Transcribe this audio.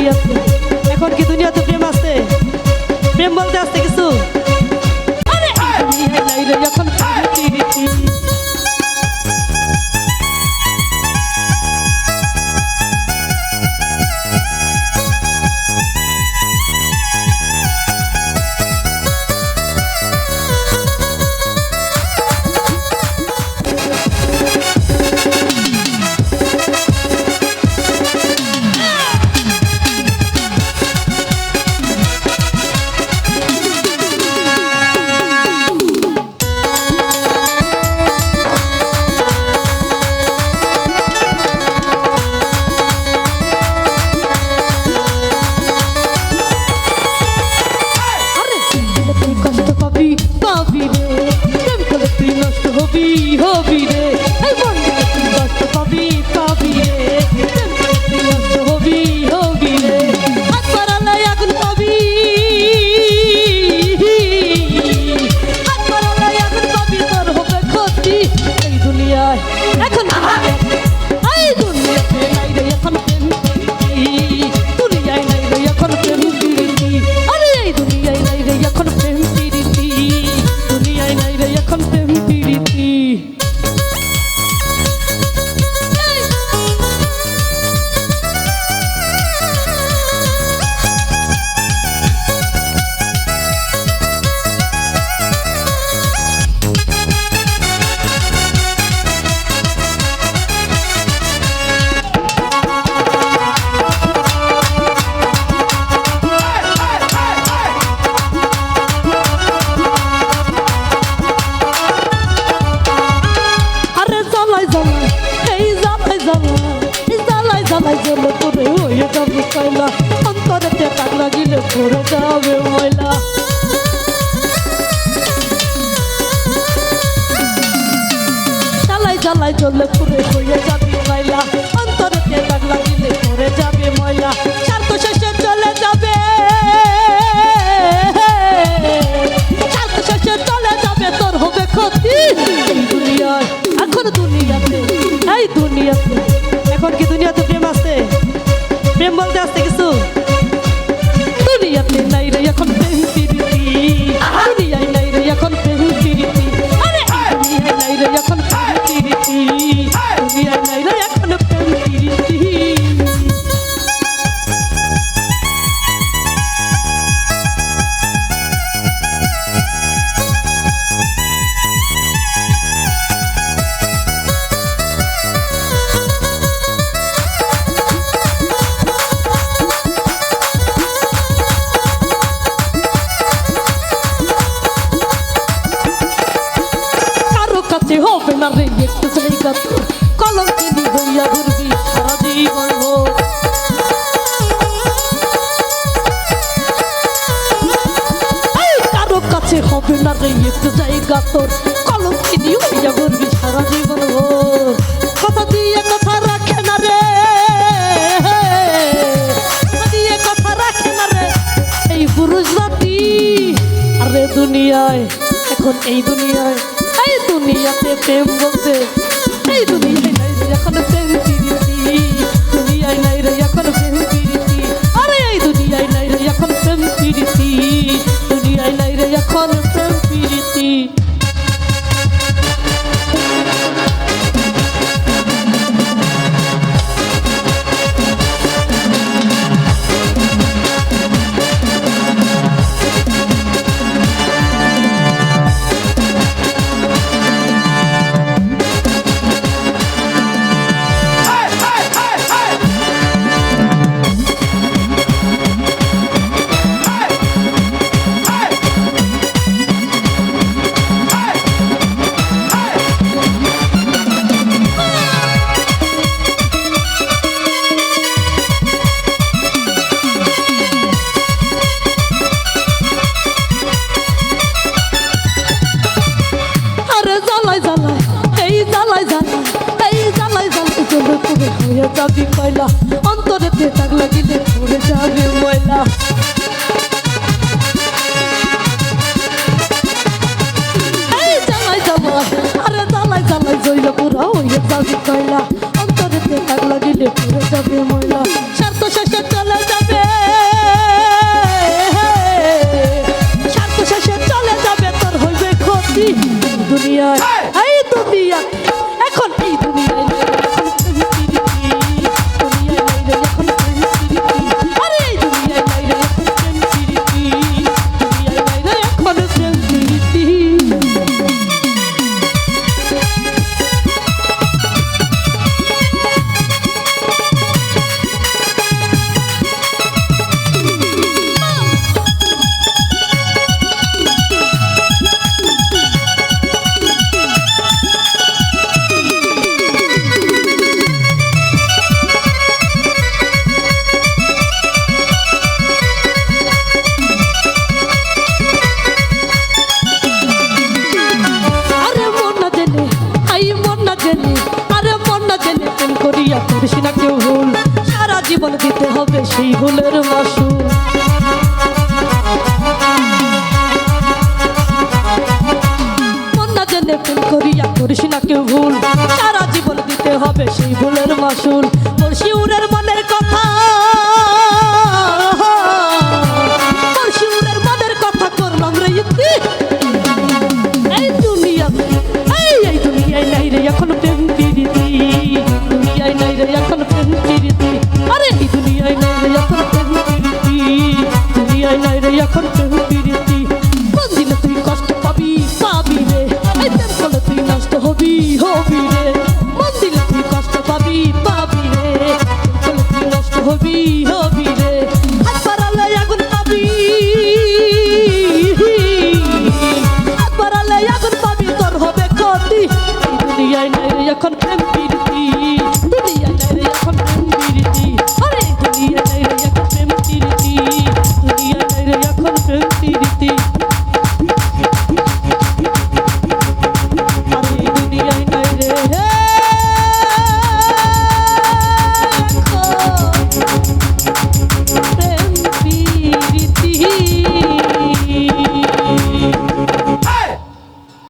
Я ঘোরটা হবে ময়লা। চালাই চালাই চলে পুরে হয়ে যাবি ময়লা দুনিয়ায় এখন এই দুনিয়ায় এই দুনিয়াতে প্রেম বলতে এই দুনিয়া পরে পরে হইয়া যাবি কয়লা অন্তরেতে দাগ লাগিলে পড়ে যাবে ময়লা। আরে জ্বালাই জ্বালাই জইলা পুরা হইয়া যাবি কয়লা অন্তরেতে দাগ লাগিলে পড়ে যাবে ময়লা। দিতে হবে সেই ভুলের মাসু। শিউরের মনের শিউরের মনের রে নাই রে নাই রে এখন i Yakon Pempi